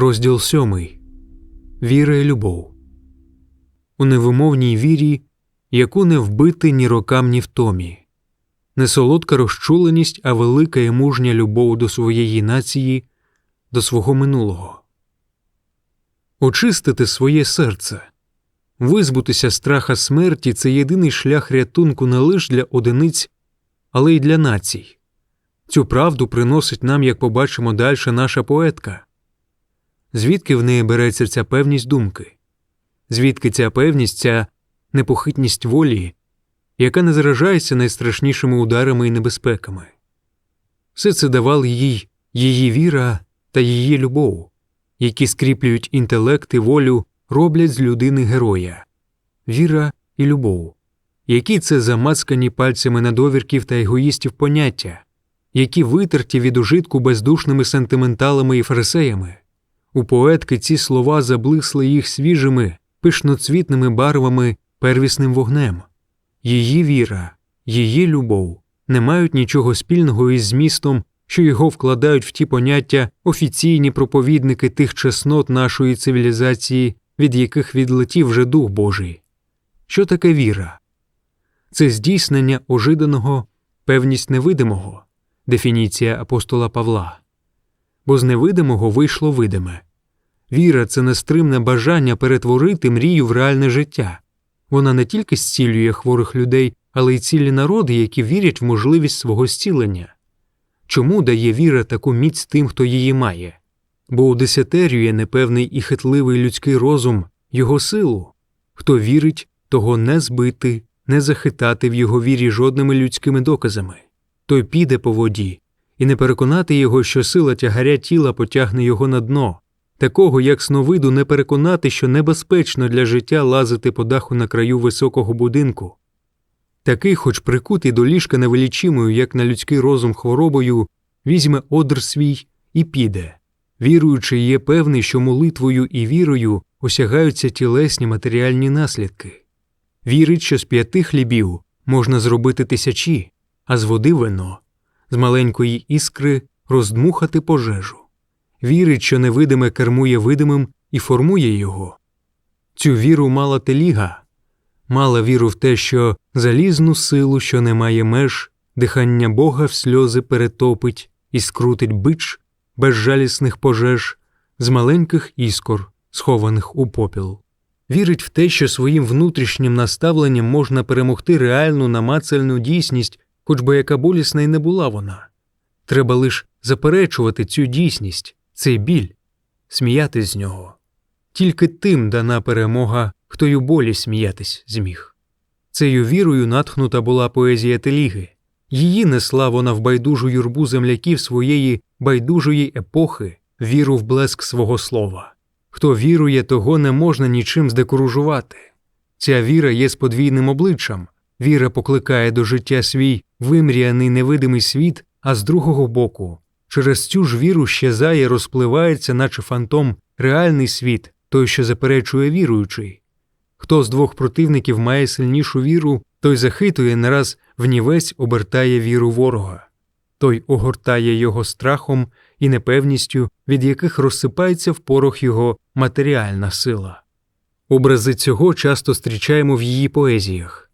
Розділ сьомий Віра і любов. У невимовній вірі, яку не вбити ні рокам, ні втомі, не солодка розчуленість, а велика і мужня любов до своєї нації, до свого минулого. Очистити своє серце, визбутися страха смерті це єдиний шлях рятунку не лише для одиниць, але й для націй. Цю правду приносить нам, як побачимо далі, наша поетка. Звідки в неї береться ця певність думки? Звідки ця певність, ця непохитність волі, яка не заражається найстрашнішими ударами і небезпеками? Все це давав їй її віра та її любов, які скріплюють інтелект і волю, роблять з людини героя, віра і любов, які це замацкані пальцями недовірків та егоїстів поняття, які витерті від ужитку бездушними сентименталами і фарисеями. У поетки ці слова заблисли їх свіжими, пишноцвітними барвами, первісним вогнем. Її віра, її любов не мають нічого спільного із змістом, що його вкладають в ті поняття офіційні проповідники тих чеснот нашої цивілізації, від яких відлетів вже Дух Божий. Що таке віра? Це здійснення ожиданого, певність невидимого, дефініція апостола Павла. Бо з невидимого вийшло видиме. Віра це нестримне бажання перетворити мрію в реальне життя. Вона не тільки зцілює хворих людей, але й цілі народи, які вірять в можливість свого зцілення. Чому дає віра таку міць тим, хто її має? Бо удесятерює непевний і хитливий людський розум його силу. Хто вірить, того не збити, не захитати в його вірі жодними людськими доказами. Той піде по воді, і не переконати його, що сила тягаря тіла потягне його на дно. Такого, як сновиду, не переконати, що небезпечно для життя лазити по даху на краю високого будинку. Такий, хоч прикутий до ліжка невеличимою, як на людський розум хворобою, візьме одр свій і піде, віруючи, є певний, що молитвою і вірою осягаються тілесні матеріальні наслідки. Вірить, що з п'яти хлібів можна зробити тисячі, а з води вино, з маленької іскри роздмухати пожежу вірить, що невидиме кермує видимим і формує його. Цю віру мала теліга, мала віру в те, що залізну силу, що не має меж, дихання Бога в сльози перетопить і скрутить бич безжалісних пожеж з маленьких іскор, схованих у попіл. Вірить в те, що своїм внутрішнім наставленням можна перемогти реальну намацальну дійсність, хоч би яка болісна й не була вона. Треба лише заперечувати цю дійсність, цей біль, сміятись з нього. Тільки тим дана перемога, хто й у болі сміятись зміг. Цею вірою натхнута була поезія Теліги. Її несла вона в байдужу юрбу земляків своєї байдужої епохи, віру в блеск свого слова. Хто вірує, того не можна нічим здекоружувати. Ця віра є з подвійним обличчям, віра покликає до життя свій вимріяний невидимий світ, а з другого боку Через цю ж віру щезає, розпливається, наче фантом, реальний світ, той, що заперечує віруючий. Хто з двох противників має сильнішу віру, той захитує, нараз внівець обертає віру ворога, той огортає його страхом і непевністю, від яких розсипається в порох його матеріальна сила. Образи цього часто зустрічаємо в її поезіях.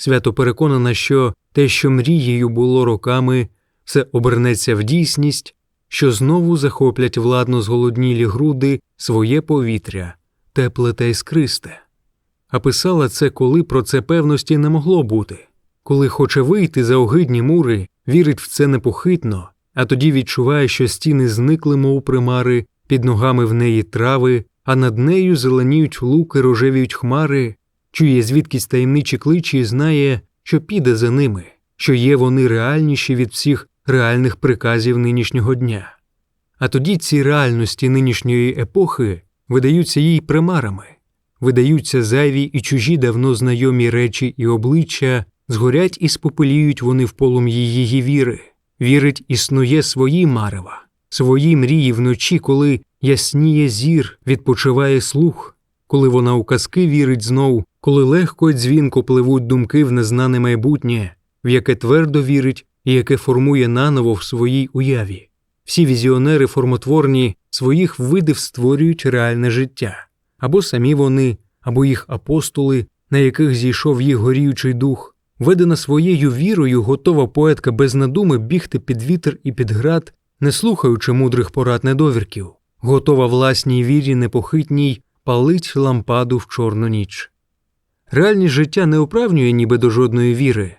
Свято переконана, що те, що мрією було роками, все обернеться в дійсність, що знову захоплять владно зголоднілі груди своє повітря, тепле та іскристе. А писала це, коли про це певності не могло бути, коли хоче вийти за огидні мури, вірить в це непохитно, а тоді відчуває, що стіни зникли, мов примари, під ногами в неї трави, а над нею зеленіють луки, рожевіють хмари, чує звідкись таємничі кличі і знає, що піде за ними, що є вони реальніші від всіх реальних приказів нинішнього дня. А тоді ці реальності нинішньої епохи видаються їй примарами, видаються зайві і чужі давно знайомі речі і обличчя, згорять і спопеліють вони в полум'ї її віри, вірить, існує свої марева, свої мрії вночі, коли ясніє зір, відпочиває слух, коли вона у казки вірить знов, коли легко й дзвінко пливуть думки в незнане майбутнє, в яке твердо вірить і яке формує наново в своїй уяві. всі візіонери формотворні своїх видів створюють реальне життя, або самі вони, або їх апостоли, на яких зійшов їх горіючий дух, ведена своєю вірою, готова поетка без надуми бігти під вітер і під град, не слухаючи мудрих порад недовірків, готова власній вірі непохитній палить лампаду в чорну ніч. Реальність життя не оправнює ніби до жодної віри.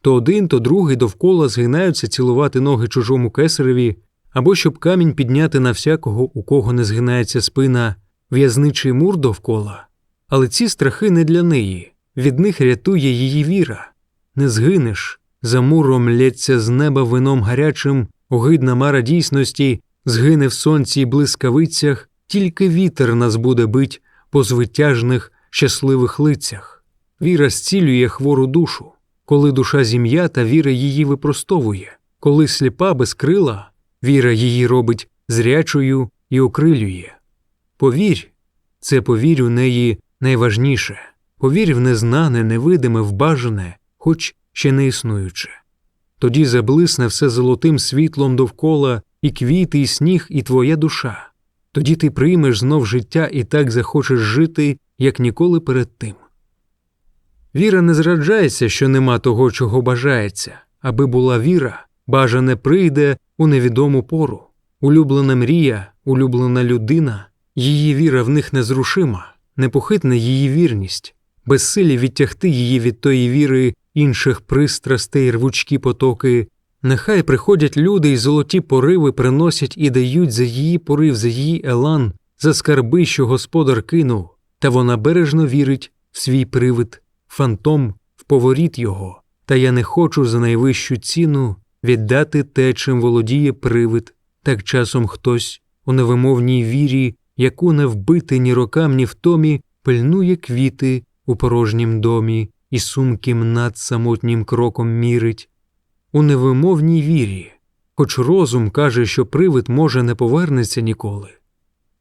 То один, то другий довкола згинаються цілувати ноги чужому кесареві, або щоб камінь підняти на всякого, у кого не згинається спина, в'язничий мур довкола. Але ці страхи не для неї, від них рятує її віра. Не згинеш, за муром лється з неба вином гарячим, огидна мара дійсності, згине в сонці й блискавицях, тільки вітер нас буде бить по звитяжних, щасливих лицях. Віра зцілює хвору душу, коли душа зім'ята, віра її випростовує, коли сліпа без крила, віра її робить зрячою і окрилює. Повірь, це повір у неї найважніше, повір в незнане, невидиме, вбажане, хоч ще не існуюче. Тоді заблисне все золотим світлом довкола, і квіти, і сніг, і твоя душа. Тоді ти приймеш знов життя і так захочеш жити, як ніколи перед тим. Віра не зраджається, що нема того, чого бажається, аби була віра, бажане прийде у невідому пору. Улюблена мрія, улюблена людина, її віра в них незрушима, непохитна її вірність, безсилі відтягти її від тої віри інших пристрастей, рвучкі потоки. Нехай приходять люди і золоті пориви приносять і дають за її порив, за її елан, за скарби, що господар кинув, та вона бережно вірить в свій привид, фантом в поворіт його, та я не хочу за найвищу ціну віддати те, чим володіє привид, так часом хтось у невимовній вірі, яку не вбити ні рокам, ні втомі, пильнує квіти у порожнім домі і сум кімнат самотнім кроком мірить. У невимовній вірі, хоч розум каже, що привид може не повернеться ніколи.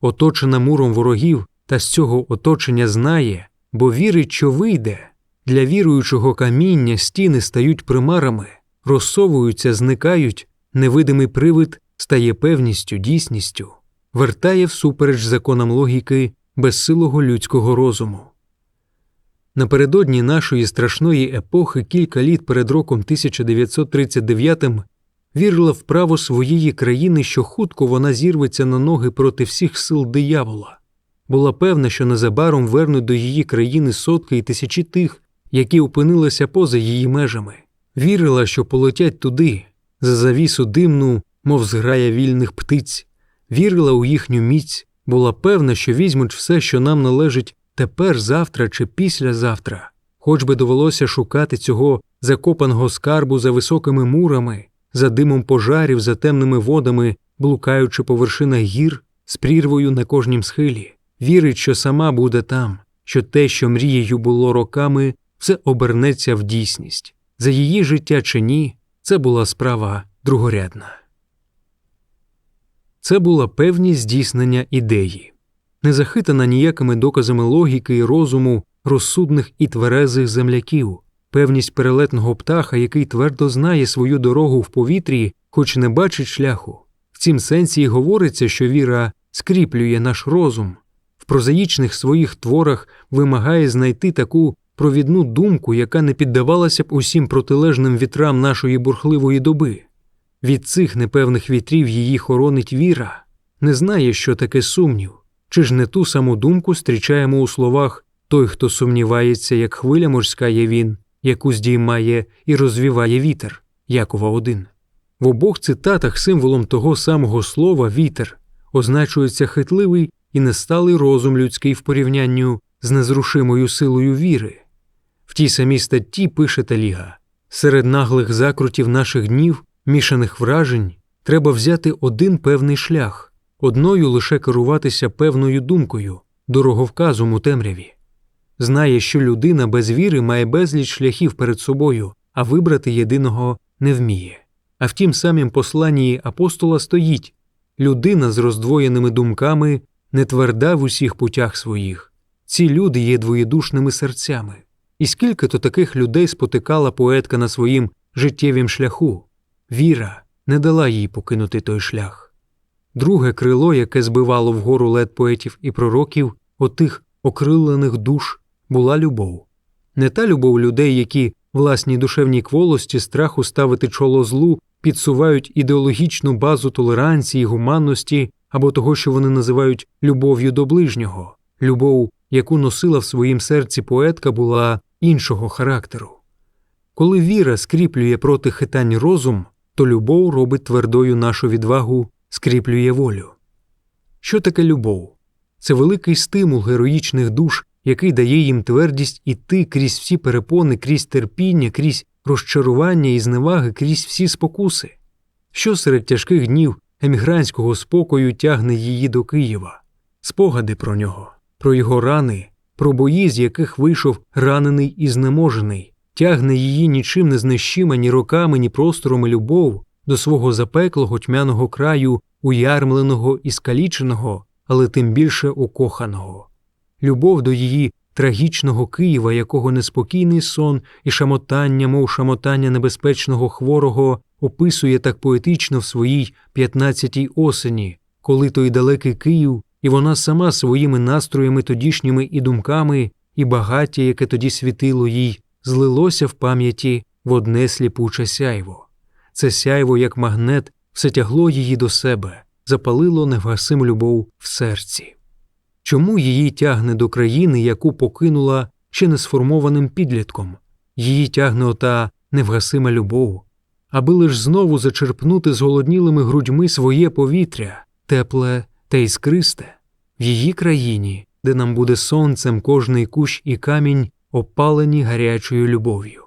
Оточена муром ворогів та з цього оточення знає, бо вірить, що вийде. Для віруючого каміння стіни стають примарами, розсовуються, зникають, невидимий привид стає певністю, дійсністю, вертає всупереч законам логіки безсилого людського розуму. Напередодні нашої страшної епохи кілька літ перед роком 1939 вірила в право своєї країни, що хутко вона зірветься на ноги проти всіх сил диявола, була певна, що незабаром вернуть до її країни сотки і тисячі тих, які опинилися поза її межами, вірила, що полетять туди, за завісу димну, мов зграя вільних птиць, вірила у їхню міць, була певна, що візьмуть все, що нам належить тепер, завтра чи післязавтра, хоч би довелося шукати цього закопаного скарбу за високими мурами, за димом пожарів, за темними водами, блукаючи по вершинах гір з прірвою на кожнім схилі, вірить, що сама буде там, що те, що мрією було роками, все обернеться в дійсність. За її життя чи ні, це була справа другорядна. Це була певність здійснення ідеї, не захитана ніякими доказами логіки і розуму розсудних і тверезих земляків, певність перелетного птаха, який твердо знає свою дорогу в повітрі, хоч не бачить шляху. В цім сенсі й говориться, що віра скріплює наш розум, в прозаїчних своїх творах вимагає знайти таку провідну думку, яка не піддавалася б усім протилежним вітрам нашої бурхливої доби. Від цих непевних вітрів її хоронить віра, не знає, що таке сумнів, чи ж не ту саму думку зустрічаємо у словах той, хто сумнівається, як хвиля морська є він, яку здіймає і розвіває вітер, Якова один. В обох цитатах символом того самого слова вітер означується хитливий і несталий розум людський в порівнянню з незрушимою силою віри. В тій самій статті пише Таліга серед наглих закрутів наших днів, мішаних вражень, треба взяти один певний шлях, одною лише керуватися певною думкою, дороговказом у темряві. Знає, що людина без віри має безліч шляхів перед собою, а вибрати єдиного не вміє. А в тім самім посланні апостола стоїть людина з роздвоєними думками не тверда в усіх путях своїх. Ці люди є двоєдушними серцями. І скільки то таких людей спотикала поетка на своїм життєвім шляху, віра не дала їй покинути той шлях. Друге крило, яке збивало вгору лед поетів і пророків, отих окрилених душ, була любов. Не та любов людей, які власній душевній кволості страху ставити чоло злу, підсувають ідеологічну базу толеранції, гуманності або того, що вони називають любов'ю до ближнього. Любов, яку носила в своїм серці поетка, була іншого характеру. Коли віра скріплює проти хитань розум, то любов робить твердою нашу відвагу, скріплює волю. Що таке любов? Це великий стимул героїчних душ, який дає їм твердість іти крізь всі перепони, крізь терпіння, крізь розчарування і зневаги, крізь всі спокуси. Що серед тяжких днів емігрантського спокою тягне її до Києва, спогади про нього, про його рани, про бої, з яких вийшов ранений і знеможений, тягне її нічим не знищима ні роками, ні простором і любов до свого запеклого тьмяного краю, уярмленого і скаліченого, але тим більше укоханого, любов до її трагічного Києва, якого неспокійний сон і шамотання, мов шамотання небезпечного хворого, описує так поетично в своїй п'ятнадцятій осені, коли той далекий Київ, і вона сама своїми настроями тодішніми і думками, і багаття, яке тоді світило їй, злилося в пам'яті в одне сліпуче сяйво. Це сяйво, як магнет, все тягло її до себе, запалило невгасиму любов в серці. Чому її тягне до країни, яку покинула ще не сформованим підлітком? Її тягне ота невгасима любов, аби лиш знову зачерпнути зголоднілими грудьми своє повітря, тепле та іскристе, в її країні, де нам буде сонцем кожний кущ і камінь, опалені гарячою любов'ю.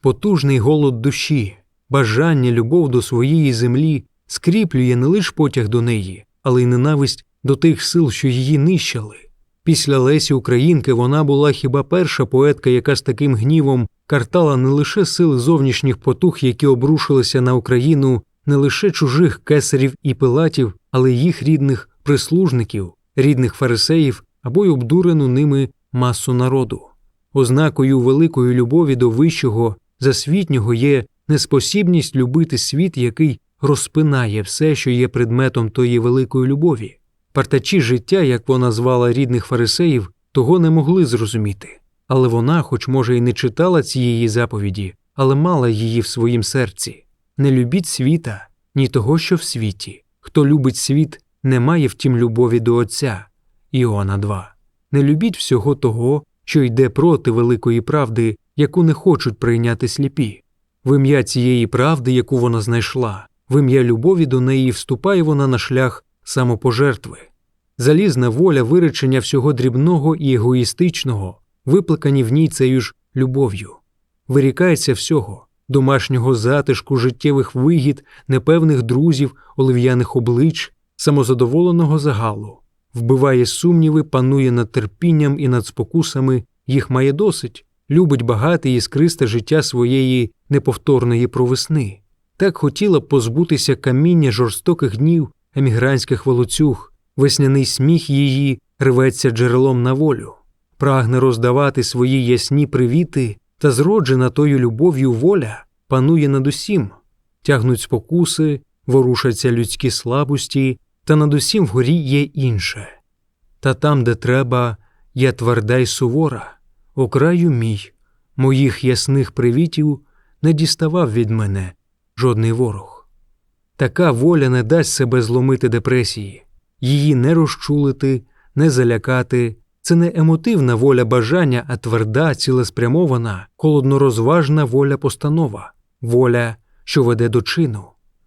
Потужний голод душі, бажання любов до своєї землі скріплює не лише потяг до неї, але й ненависть до тих сил, що її нищали. Після Лесі Українки вона була хіба перша поетка, яка з таким гнівом картала не лише сили зовнішніх потух, які обрушилися на Україну, не лише чужих кесарів і пилатів, але й їх рідних прислужників, рідних фарисеїв або й обдурену ними масу народу. Ознакою великої любові до вищого, засвітнього є неспосібність любити світ, який розпинає все, що є предметом тої великої любові. Партачі життя, як вона звала рідних фарисеїв, того не могли зрозуміти. Але вона, хоч може, і не читала цієї заповіді, але мала її в своїм серці не любіть світа, ні того, що в світі. Хто любить світ, не має втім любові до Отця. Іоанна 2. Не любіть всього того, що йде проти великої правди, яку не хочуть прийняти сліпі. В ім'я цієї правди, яку вона знайшла, в ім'я любові до неї вступає вона на шлях самопожертви. Залізна воля виречення всього дрібного і егоїстичного, виплакані в ній цією ж любов'ю, вирікається всього домашнього затишку, життєвих вигід, непевних друзів, олив'яних облич, самозадоволеного загалу, вбиває сумніви, панує над терпінням і над спокусами, їх має досить, любить багате і скристе життя своєї неповторної провесни. Так хотіла позбутися каміння жорстоких днів емігрантських волоцюг, весняний сміх її рветься джерелом на волю, прагне роздавати свої ясні привіти, та зроджена тою любов'ю воля панує над усім, тягнуть спокуси, ворушаться людські слабості, та над усім вгорі є інше. Та там, де треба, я тверда й сувора, о краю мій, моїх ясних привітів не діставав від мене жодний ворог. Така воля не дасть себе зломити депресії, її не розчулити, не залякати. Це не емотивна воля бажання, а тверда, цілеспрямована, холоднорозважна воля постанова, воля, що веде до чину.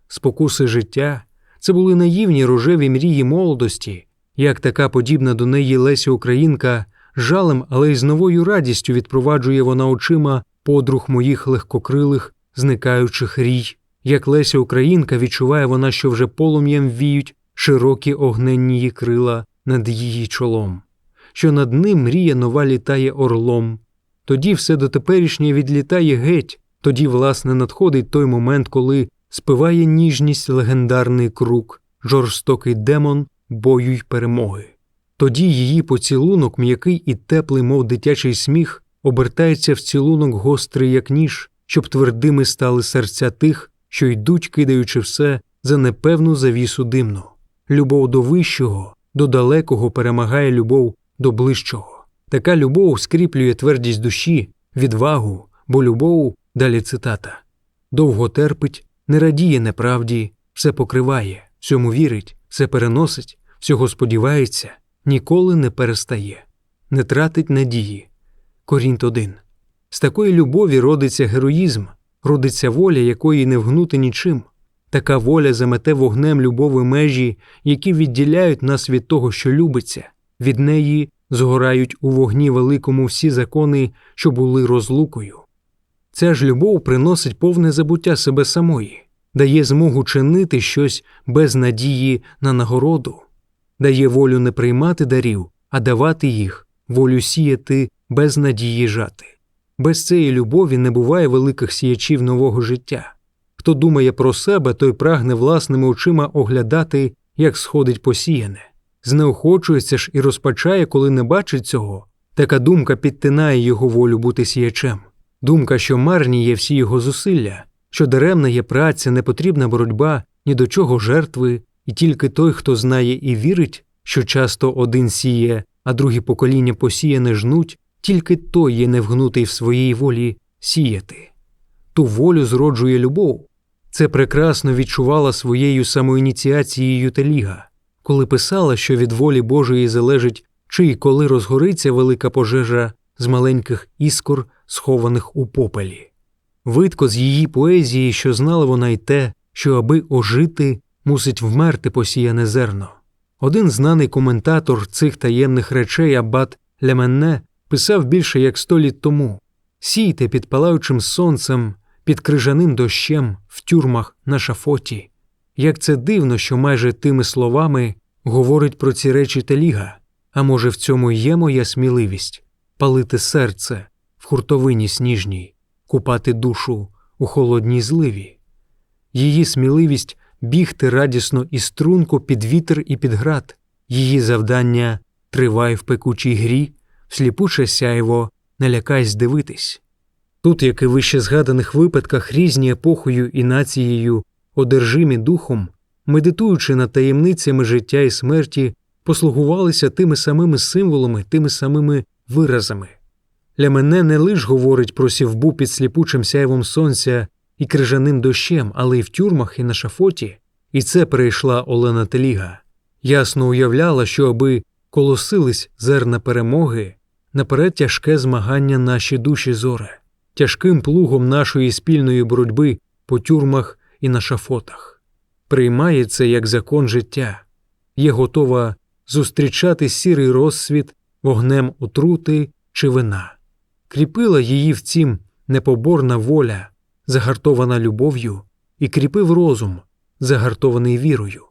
Спокуси життя це були наївні рожеві мрії молодості, як така подібна до неї Леся Українка, жалем, але й з новою радістю відпроваджує вона очима подруг моїх легкокрилих, зникаючих рій. Як Леся Українка відчуває вона, що вже полум'ям віють широкі огненні її крила над її чолом, що над ним мрія нова літає орлом. Тоді все дотеперішнє відлітає геть, тоді, власне, надходить той момент, коли спиває ніжність легендарний круг, жорстокий демон бою й перемоги. Тоді її поцілунок, м'який і теплий, мов дитячий сміх, обертається в цілунок гострий, як ніж, щоб твердими стали серця тих, що йдуть, кидаючи все за непевну завісу димну. Любов до вищого, до далекого перемагає любов до ближчого. Така любов скріплює твердість душі, відвагу, бо любов, далі цитата, довго терпить, не радіє неправді, все покриває, всьому вірить, все переносить, всього сподівається, ніколи не перестає, не тратить надії. Корінт 1. З такої любові родиться героїзм, родиться воля, якої не вгнути нічим. Така воля замете вогнем любови межі, які відділяють нас від того, що любиться, від неї згорають у вогні великому всі закони, що були розлукою. Ця ж любов приносить повне забуття себе самої, дає змогу чинити щось без надії на нагороду, дає волю не приймати дарів, а давати їх, волю сіяти без надії жати. Без цієї любові не буває великих сіячів нового життя. Хто думає про себе, той прагне власними очима оглядати, як сходить посіяне, знеохочується ж і розпачає, коли не бачить цього. Така думка підтинає його волю бути сіячем. Думка, що марні є всі його зусилля, що даремна є праця, непотрібна боротьба, ні до чого жертви, і тільки той, хто знає і вірить, що часто один сіє, а другі покоління посіяне жнуть, тільки той є невгнутий в своїй волі сіяти. Ту волю зроджує любов. Це прекрасно відчувала своєю самоініціацією Теліга, коли писала, що від волі Божої залежить, чи й коли розгориться велика пожежа з маленьких іскор, схованих у попелі. Видко з її поезії, що знала вона й те, що аби ожити, мусить вмерти посіяне зерно. Один знаний коментатор цих таємних речей Аббат Леменне писав більше як сто літ тому сійте під палаючим сонцем, під крижаним дощем в тюрмах на шафоті. Як це дивно, що майже тими словами говорить про ці речі Теліга, а може, в цьому є моя сміливість палити серце в хуртовині сніжній, купати душу у холодній зливі, її сміливість бігти радісно і струнко під вітер і під град, її завдання тривай в пекучій грі, сліпуче сяйво, не лякайсь дивитись. Тут, як і вище згаданих випадках, різні епохою і нацією, одержимі духом, медитуючи над таємницями життя і смерті, послугувалися тими самими символами, тими самими виразами. Для мене не лиш говорить про сівбу під сліпучим сяйвом сонця і крижаним дощем, але й в тюрмах і на шафоті, і це перейшла Олена Теліга. Ясно уявляла, що аби колосились зерна перемоги, наперед тяжке змагання наші душі зоре, тяжким плугом нашої спільної боротьби по тюрмах і на шафотах. Приймає це як закон життя, є готова зустрічати сірий розсвіт вогнем отрути чи вина. Кріпила її в цім непоборна воля, загартована любов'ю, і кріпив розум, загартований вірою.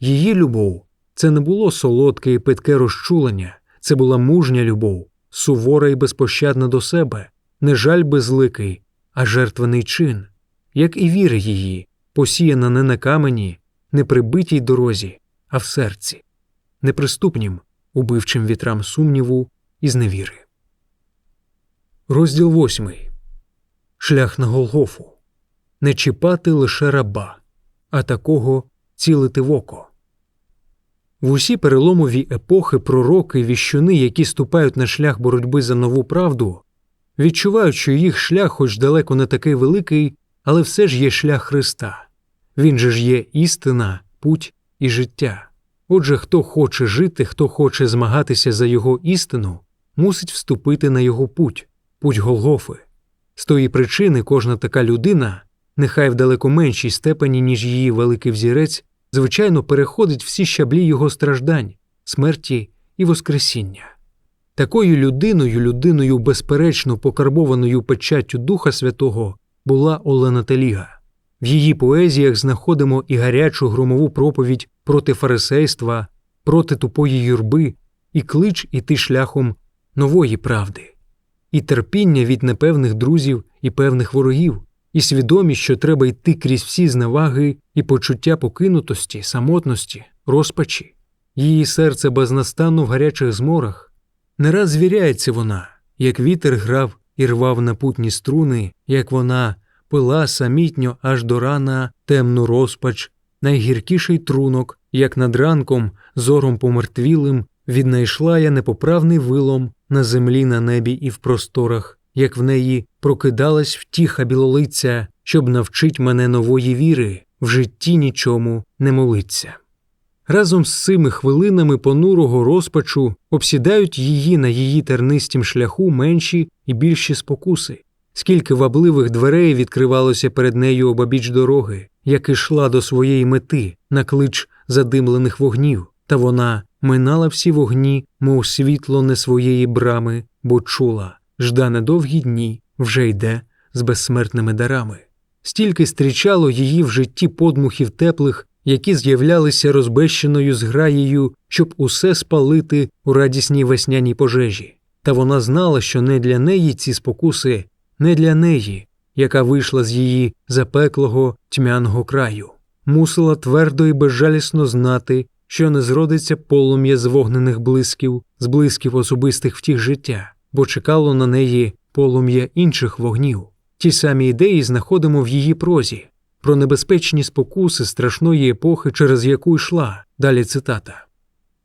Її любов це не було солодке і питке розчулення, це була мужня любов, сувора і безпощадна до себе, не жаль безликий, а жертвений чин, як і віра її, посіяна не на камені, не прибитій дорозі, а в серці, неприступнім, убивчим вітрам сумніву і зневіри. Розділ восьмий Шлях на Голгофу Не чіпати лише раба, а такого цілити в око. В усі переломові епохи пророки, віщуни, які ступають на шлях боротьби за нову правду, відчувають, що їх шлях, хоч далеко не такий великий, але все ж є шлях Христа. Він же ж є істина, путь і життя. Отже, хто хоче жити, хто хоче змагатися за його істину, мусить вступити на його путь, путь Голгофи. З тої причини кожна така людина, нехай в далеко меншій степені, ніж її великий взірець, звичайно, переходить всі щаблі його страждань, смерті і Воскресіння. Такою людиною, людиною безперечно покарбованою печаттю Духа Святого, була Олена Теліга. В її поезіях знаходимо і гарячу громову проповідь проти фарисейства, проти тупої юрби, і клич іти шляхом нової правди, і терпіння від непевних друзів і певних ворогів, і свідомість, що треба йти крізь всі зневаги і почуття покинутості, самотності, розпачі. Її серце безнастанно в гарячих зморах. Не раз звіряється вона, як вітер грав і рвав на путні струни, як вона пила самітньо аж до рана темну розпач найгіркіший трунок, як над ранком, зором помертвілим, віднайшла я непоправний вилом на землі, на небі і в просторах, як в неї прокидалась втіха білолиця, щоб навчить мене нової віри, в житті нічому не молиться. Разом з цими хвилинами понурого розпачу обсідають її на її тернистім шляху менші і більші спокуси, скільки вабливих дверей відкривалося перед нею обабіч дороги, як ішла до своєї мети на клич задимлених вогнів, та вона минала всі вогні, мов світло не своєї брами, бо чула ждане довгі дні вже йде з безсмертними дарами. Стільки стрічало її в житті подмухів теплих, які з'являлися розбещеною зграєю, щоб усе спалити у радісній весняній пожежі. Та вона знала, що не для неї ці спокуси, не для неї, яка вийшла з її запеклого тьмяного краю, мусила твердо і безжалісно знати, що не зродиться полум'я з вогнених блисків, з блисків особистих втіх життя, бо чекало на неї полум'я інших вогнів. Ті самі ідеї знаходимо в її прозі про небезпечні спокуси страшної епохи, через яку йшла. Далі цитата.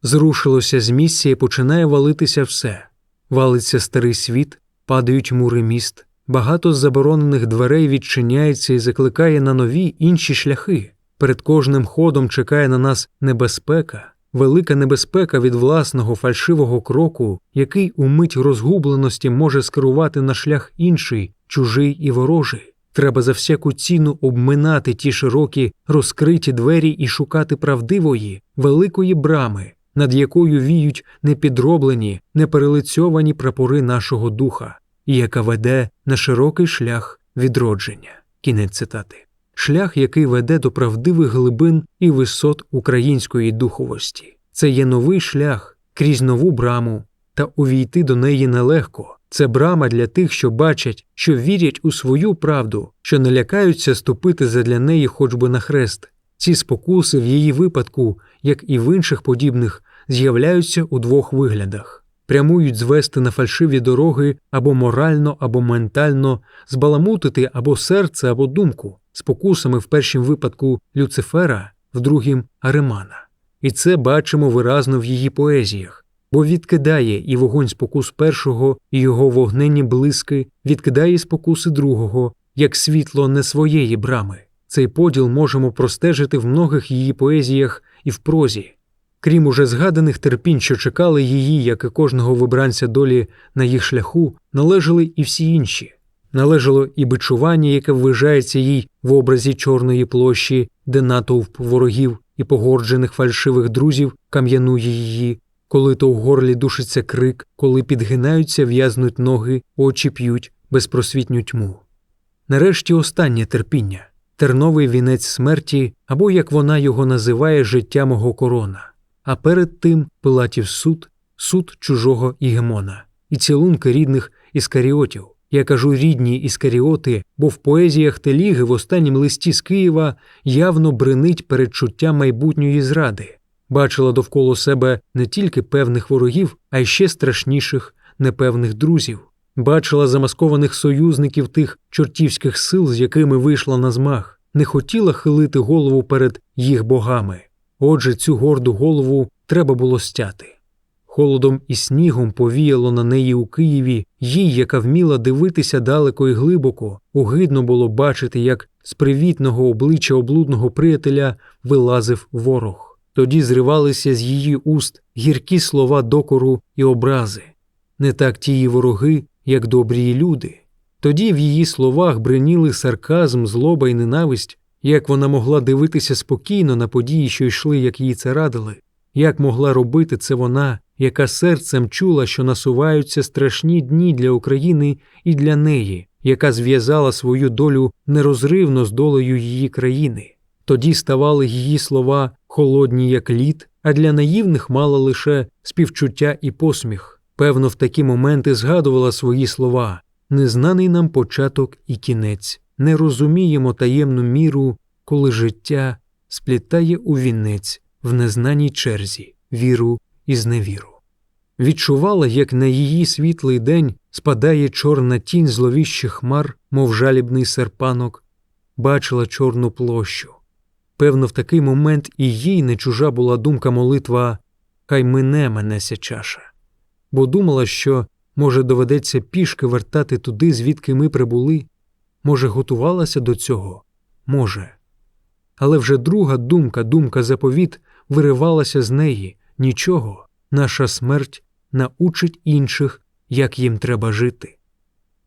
Зрушилося з місця і починає валитися все. Валиться старий світ, падають мури міст, багато з заборонених дверей відчиняється і закликає на нові інші шляхи. Перед кожним ходом чекає на нас небезпека, велика небезпека від власного фальшивого кроку, який у мить розгубленості може скерувати на шлях інший, чужий і ворожий. Треба за всяку ціну обминати ті широкі розкриті двері і шукати правдивої, великої брами, над якою віють непідроблені, неперелицьовані прапори нашого духа, і яка веде на широкий шлях відродження. Кінець цитати. Шлях, який веде до правдивих глибин і висот української духовості. Це є новий шлях крізь нову браму, та увійти до неї нелегко. Це брама для тих, що бачать, що вірять у свою правду, що не лякаються ступити задля неї хоч би на хрест. Ці спокуси в її випадку, як і в інших подібних, з'являються у двох виглядах прямують звести на фальшиві дороги або морально, або ментально, збаламутити або серце, або думку, спокусами в першім випадку Люцифера, в другім Аремана. І це бачимо виразно в її поезіях бо відкидає і вогонь спокус першого, і його вогненні блиски, відкидає спокуси другого, як світло не своєї брами. Цей поділ можемо простежити в многих її поезіях і в прозі. Крім уже згаданих терпінь, що чекали її, як і кожного вибранця долі на їх шляху, належали і всі інші. Належало і бичування, яке ввижається їй в образі Чорної площі, де натовп ворогів і погорджених фальшивих друзів кам'янує її, коли то в горлі душиться крик, коли підгинаються, в'язнуть ноги, очі п'ють безпросвітню тьму. Нарешті останнє терпіння терновий вінець смерті, або, як вона його називає, життя мого корона, а перед тим Пилатів суд, суд чужого ігемона, і цілунки рідних іскаріотів. Я кажу рідні іскаріоти, бо в поезіях Теліги в останнім листі з Києва явно бренить передчуття майбутньої зради бачила довкола себе не тільки певних ворогів, а й ще страшніших непевних друзів, бачила замаскованих союзників тих чортівських сил, з якими вийшла на змах, не хотіла хилити голову перед їх богами. Отже, цю горду голову треба було стяти. Холодом і снігом повіяло на неї у Києві, їй, яка вміла дивитися далеко і глибоко, огидно було бачити, як з привітного обличчя облудного приятеля вилазив ворог. Тоді зривалися з її уст гіркі слова докору і образи, не так тії вороги, як добрі люди. Тоді в її словах бриніли сарказм, злоба і ненависть, як вона могла дивитися спокійно на події, що йшли, як їй це радили, як могла робити це вона, яка серцем чула, що насуваються страшні дні для України і для неї, яка зв'язала свою долю нерозривно з долею її країни. Тоді ставали її слова холодні, як лід, а для наївних мала лише співчуття і посміх. Певно, в такі моменти згадувала свої слова незнаний нам початок і кінець, не розуміємо таємну міру, коли життя сплітає у вінець в незнаній черзі, віру і зневіру. Відчувала, як на її світлий день спадає чорна тінь зловіщих хмар, мов жалібний серпанок, бачила чорну площу Певно, в такий момент і їй не чужа була думка молитва Хай мине мене ся чаша, бо думала, що, може, доведеться пішки вертати туди, звідки ми прибули, може, готувалася до цього, може. Але вже друга думка, думка заповіт, виривалася з неї нічого, наша смерть научить інших, як їм треба жити.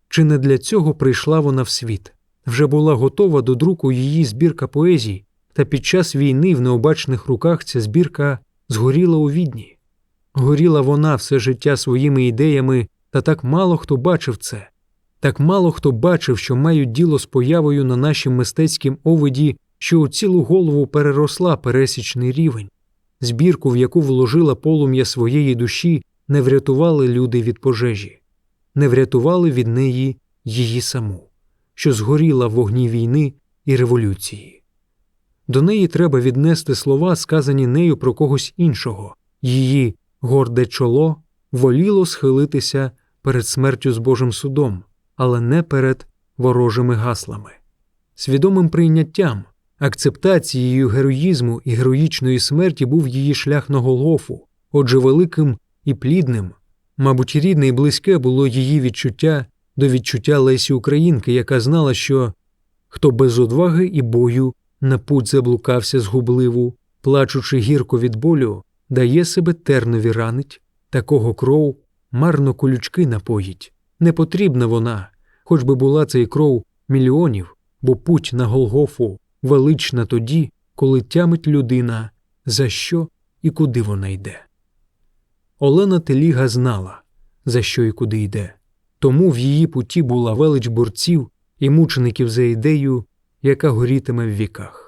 Чи не для цього прийшла вона в світ? Вже була готова до друку її збірка поезій, та під час війни в необачних руках ця збірка згоріла у відні. Горіла вона все життя своїми ідеями, та так мало хто бачив це, так мало хто бачив, що мають діло з появою на нашім мистецькім овиді, що у цілу голову переросла пересічний рівень. Збірку, в яку вложила полум'я своєї душі, не врятували люди від пожежі, не врятували від неї її саму, що згоріла в вогні війни і революції. До неї треба віднести слова, сказані нею про когось іншого, її горде чоло воліло схилитися перед смертю з Божим судом, але не перед ворожими гаслами. Свідомим прийняттям, акцептацією героїзму і героїчної смерті був її шлях на Голгофу, отже, великим і плідним, мабуть, рідне і близьке було її відчуття до відчуття Лесі Українки, яка знала, що хто без одваги і бою на путь заблукався згубливу, плачучи гірко від болю, дає себе тернові ранить, такого кров марно колючки напоїть. Не потрібна вона, хоч би була цей кров мільйонів, бо путь на Голгофу велична тоді, коли тямить людина, за що і куди вона йде. Олена Теліга знала, за що і куди йде, тому в її путі була велич борців і мучеників за ідею, яка горітиме в віках.